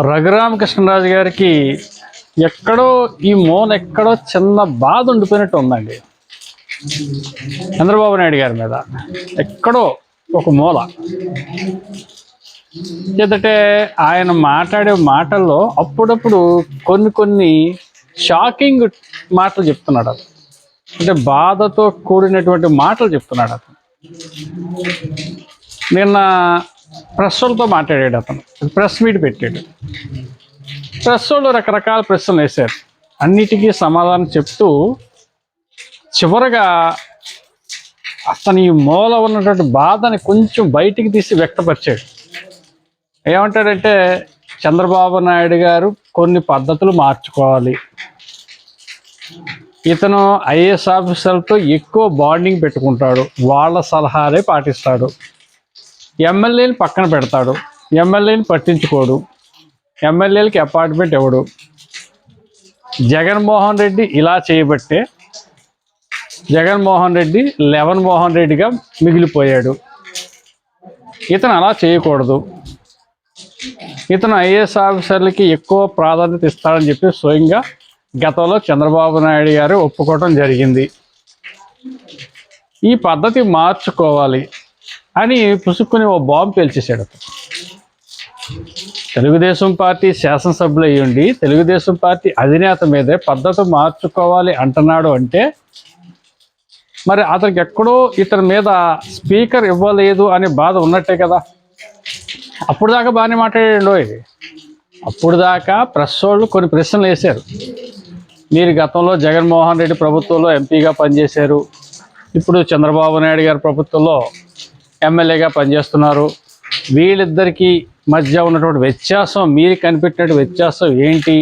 రఘురామకృష్ణరాజు గారికి ఎక్కడో ఈ మోన్ ఎక్కడో చిన్న బాధ ఉండిపోయినట్టు ఉందండి. చంద్రబాబు నాయుడు గారి మీద ఎక్కడో ఒక మూల. ఎందుకంటే ఆయన మాట్లాడే మాటల్లో అప్పుడప్పుడు కొన్ని కొన్ని షాకింగ్ మాటలు చెప్తున్నాడు అతను. అంటే బాధతో కూడినటువంటి మాటలు చెప్తున్నాడు అతను. నిన్న ప్రెస్ వాళ్ళతో మాట్లాడాడు అతను. ప్రెస్ మీట్ పెట్టాడు. ప్రెస్ వాళ్ళు రకరకాల ప్రశ్నలు వేశారు. అన్నిటికీ సమాధానం చెప్తూ చివరగా అతని మూల ఉన్నటువంటి బాధని కొంచెం బయటికి తీసి వ్యక్తపరిచాడు. ఏమంటాడంటే చంద్రబాబు నాయుడు గారు కొన్ని పద్ధతులు మార్చుకోవాలి. ఇతను ఐఏఎస్ ఆఫీసర్లతో ఎక్కువ బాండింగ్ పెట్టుకుంటాడు. వాళ్ళ సలహాలే పాటిస్తాడు. ఎమ్మెల్యేని పక్కన పెడతాడు. ఎమ్మెల్యేని పట్టించుకోడు. ఎమ్మెల్యేలకి అపార్ట్మెంట్ ఇవ్వడు జగన్మోహన్ రెడ్డి ఇలా చేయబట్టే జగన్మోహన్ రెడ్డి లెవన్ మోహన్ రెడ్డిగా మిగిలిపోయాడు. ఇతను అలా చేయకూడదు. ఇతను ఐఏఎస్ ఆఫీసర్లకి ఎక్కువ ప్రాధాన్యత ఇస్తాడని చెప్పి స్వయంగా గతంలో చంద్రబాబు నాయుడు గారు ఒప్పుకోవడం జరిగింది. ఈ పద్ధతి మార్చుకోవాలి. అని పుసుక్కుని ఓ బాంబు పేల్చేశాడు. అతను తెలుగుదేశం పార్టీ శాసనసభ్యులు అయ్యుండి తెలుగుదేశం పార్టీ అధినేత మీదే పద్ధతి మార్చుకోవాలి అంటున్నాడు అంటే మరి అతనికి ఎక్కడో ఇతని మీద స్పీకర్ ఇవ్వలేదు అనే బాధ ఉన్నట్టే కదా. అప్పుడు దాకా బాగానే మాట్లాడాడు ఇది అప్పుడు దాకా ప్రెస్ వాళ్ళు కొన్ని ప్రశ్నలు వేశారు. మీరు గతంలో జగన్మోహన్ రెడ్డి ప్రభుత్వంలో ఎంపీగా పనిచేశారు. ఇప్పుడు చంద్రబాబు నాయుడు గారి ప్రభుత్వంలో ఎమ్మెల్యేగా పనిచేస్తున్నారు. వీళ్ళిద్దరికీ మధ్య ఉన్నటువంటి వ్యత్యాసం మీరు కనిపెట్టినటువంటి వ్యత్యాసం ఏంటి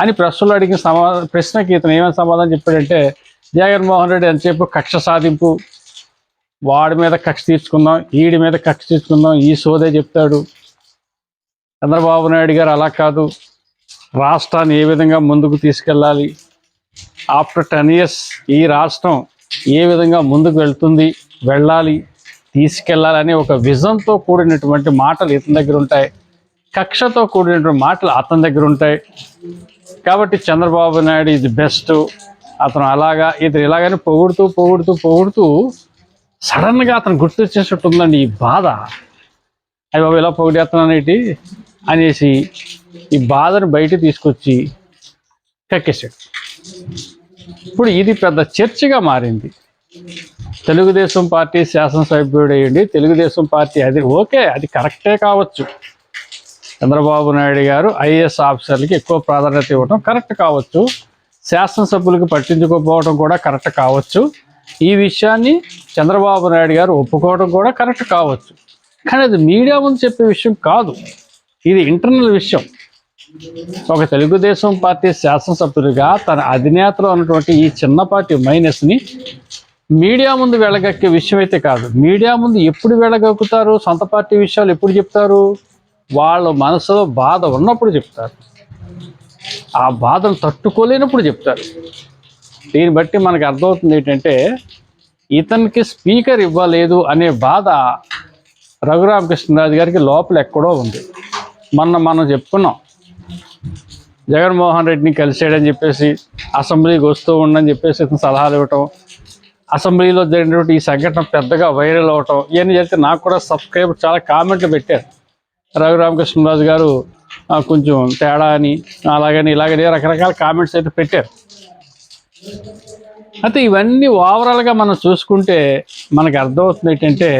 అని ప్రశ్నలు అడిగిన సమా ప్రశ్నకి ఇతను ఏమైనా సమాధానం చెప్పాడంటే జగన్మోహన్ రెడ్డి అని చెప్పి కక్ష సాధింపు వాడి మీద కక్ష తీర్చుకుందాం ఈడి మీద కక్ష తీర్చుకుందాం ఈ సోదే చెప్తాడు. చంద్రబాబు నాయుడు గారు అలా కాదు. రాష్ట్రాన్ని ఏ విధంగా ముందుకు తీసుకెళ్ళాలి? ఆఫ్టర్ టెన్ ఇయర్స్ ఈ రాష్ట్రం ఏ విధంగా ముందుకు వెళ్తుంది? వెళ్ళాలి. తీసుకెళ్ళాలని ఒక విజన్తో కూడినటువంటి మాటలు ఇతని దగ్గర ఉంటాయి. కక్షతో కూడినటువంటి మాటలు అతని దగ్గర ఉంటాయి. కాబట్టి చంద్రబాబు నాయుడు ఇది బెస్ట్. అతను అలాగా ఇతను ఇలాగని పొగుడుతూ పొగుడుతూ పొగుడుతూ సడన్గా అతను గుర్తొచ్చేటట్టు ఉందండి ఈ బాధ. అయ్యి బాబు ఇలా పొగిడేస్తున్నానేటి అనేసి ఈ బాధను బయట తీసుకొచ్చి కక్కేశాడు. ఇప్పుడు ఇది పెద్ద చర్చగా మారింది. తెలుగుదేశం పార్టీ శాసనసభ్యుడు అయ్యండి తెలుగుదేశం పార్టీ అది ఓకే అది కరెక్టే కావచ్చు. చంద్రబాబు నాయుడు గారు ఐఏఎస్ ఆఫీసర్లకి ఎక్కువ ప్రాధాన్యత ఇవ్వడం కరెక్ట్ కావచ్చు. శాసనసభ్యులకు పట్టించుకోకపోవడం కూడా కరెక్ట్ కావచ్చు. ఈ విషయాన్ని చంద్రబాబు నాయుడు గారు ఒప్పుకోవడం కూడా కరెక్ట్ కావచ్చు. కానీ అది మీడియా ముందు చెప్పే విషయం కాదు. ఇది ఇంటర్నల్ విషయం. ఒక తెలుగుదేశం పార్టీ శాసనసభ్యుడిగా తన అధినేతలో ఉన్నటువంటి ఈ చిన్న పార్టీ మైనస్ని మీడియా ముందు వెళ్ళగక్కే విషయం అయితే కాదు. మీడియా ముందు ఎప్పుడు వెళ్ళగక్కుతారు సొంత పార్టీ విషయాలు ఎప్పుడు చెప్తారు? వాళ్ళ మనసులో బాధ ఉన్నప్పుడు చెప్తారు. ఆ బాధను తట్టుకోలేనప్పుడు చెప్తారు. దీన్ని బట్టి మనకు అర్థమవుతుంది ఏంటంటే ఇతనికి స్పీకర్ ఇవ్వలేదు అనే బాధ రఘురామకృష్ణరాజు గారికి లోపల ఎక్కడో ఉంది. మొన్న మనం చెప్పుకున్నాం. జగన్మోహన్ రెడ్డిని కలిసాడని చెప్పేసి అసెంబ్లీకి వస్తూ ఉండని చెప్పేసి ఇతను సలహాలు ఇవ్వటం అసెంబ్లీలో జరిగినటువంటి ఈ సంఘటన పెద్దగా వైరల్ అవటం ఇవన్నీ జరిగితే నాకు కూడా సబ్స్క్రైబర్ చాలా కామెంట్లు పెట్టారు. రఘురామకృష్ణరాజు గారు కొంచెం తేడా అని అలాగని ఇలాగని రకరకాల కామెంట్స్ అయితే పెట్టారు. అయితే ఇవన్నీ ఓవరాల్గా మనం చూసుకుంటే మనకు అర్థమవుతుంది ఏంటంటే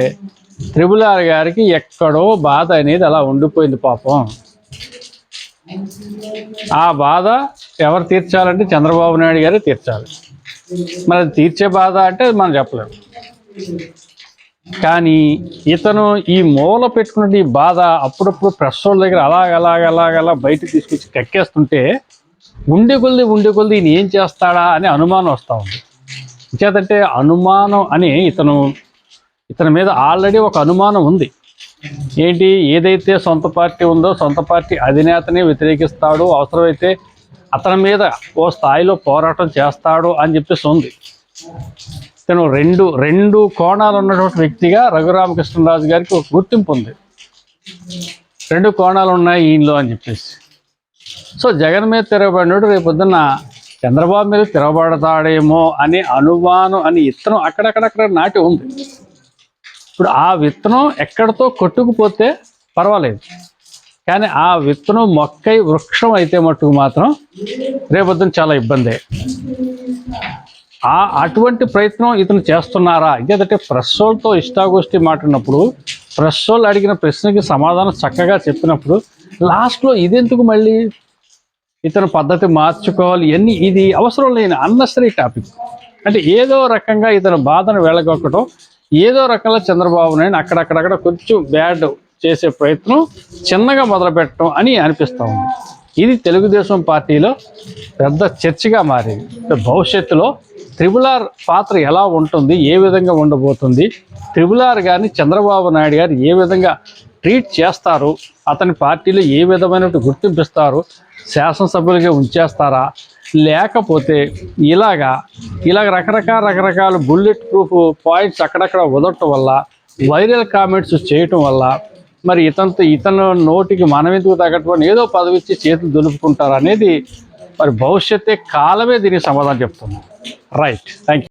త్రిబుల్ ఆర్ గారికి ఎక్కడో బాధ అనేది అలా ఉండిపోయింది పాపం. ఆ బాధ ఎవరు తీర్చాలంటే చంద్రబాబు నాయుడు గారే తీర్చాలి. మరి తీర్చే బాధ అంటే మనం చెప్పలేము. కానీ ఇతను ఈ మూల పెట్టుకున్న ఈ బాధ అప్పుడప్పుడు ప్రెస్ వాళ్ళ దగ్గర అలాగ అలాగ అలాగ అలా బయటకు తీసుకొచ్చి కక్కేస్తుంటే ఉండి కొద్ది ఉండి కొద్ది ఈయన ఏం చేస్తాడా అనే అనుమానం వస్తూ ఉంది. చేతంటే అనుమానం అని ఇతను ఇతని మీద ఆల్రెడీ ఒక అనుమానం ఉంది. ఏంటి? ఏదైతే సొంత పార్టీ ఉందో సొంత పార్టీ అధినేతని వ్యతిరేకిస్తాడు అవసరమైతే అతని మీద ఓ స్థాయిలో పోరాటం చేస్తాడు అని చెప్పేసి ఉంది. తను రెండు రెండు కోణాలు ఉన్నటువంటి వ్యక్తిగా రఘురామకృష్ణరాజు గారికి ఒక గుర్తింపు ఉంది. రెండు కోణాలు ఉన్నాయి ఈయనలో అని చెప్పేసి. సో జగన్ మీద తిరగబడినోడు రేపొద్దున చంద్రబాబు మీద తిరగబడతాడేమో అనే అనుమానం అని ఇత్తనం అక్కడక్కడక్కడ నాటి ఉంది. ఇప్పుడు ఆ విత్తనం ఎక్కడితో కొట్టుకుపోతే పర్వాలేదు. కానీ ఆ విత్తనం మొక్కై వృక్షం అయితే మట్టుకు మాత్రం రేపొద్దున చాలా ఇబ్బందే. ఆ అటువంటి ప్రయత్నం ఇతను చేస్తున్నారా? ఇంకేదంటే ప్రెస్సోల్తో ఇష్టాగోష్ఠి మాట్లాడినప్పుడు ప్రెస్సోల్ అడిగిన ప్రశ్నకి సమాధానం చక్కగా చెప్పినప్పుడు లాస్ట్లో ఇదెందుకు మళ్ళీ? ఇతను పద్ధతి మార్చుకోవాలి ఇవన్నీ ఇది అవసరం లేని అన్నసరీ టాపిక్. అంటే ఏదో రకంగా ఇతను బాధను వెళ్ళగొక్కడం ఏదో రకంగా చంద్రబాబు నాయుడు అక్కడక్కడక్కడ కొంచెం బ్యాడ్ చేసే ప్రయత్నం చిన్నగా మొదలుపెట్టడం అని అనిపిస్తూ ఉంది. ఇది తెలుగుదేశం పార్టీలో పెద్ద చర్చగా మారింది. భవిష్యత్తులో త్రిబులార్ ఆర్ పాత్ర ఎలా ఉంటుంది ఏ విధంగా ఉండబోతుంది త్రిబులార్ ఆర్ గారిని చంద్రబాబు నాయుడు గారు ఏ విధంగా ట్రీట్ చేస్తారు అతని పార్టీలో ఏ విధమైన గుర్తింపిస్తారు శాసనసభ్యులుగా ఉంచేస్తారా లేకపోతే ఇలాగా ఇలాగ రకరకాల రకరకాల బుల్లెట్ ప్రూఫ్ పాయింట్స్ అక్కడక్కడ వదలటం వల్ల వైరల్ కామెంట్స్ చేయటం వల్ల మరి ఇతనితో ఇతను నోటికి మనం ఎందుకు తగ్గట్టుకొని ఏదో పదవి ఇచ్చి చేతులు దులుపుకుంటారు అనేది మరి భవిష్యత్తే కాలమే దీనికి సమాధానం చెప్తుంది రైట్ థ్యాంక్ యూ